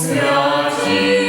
святі.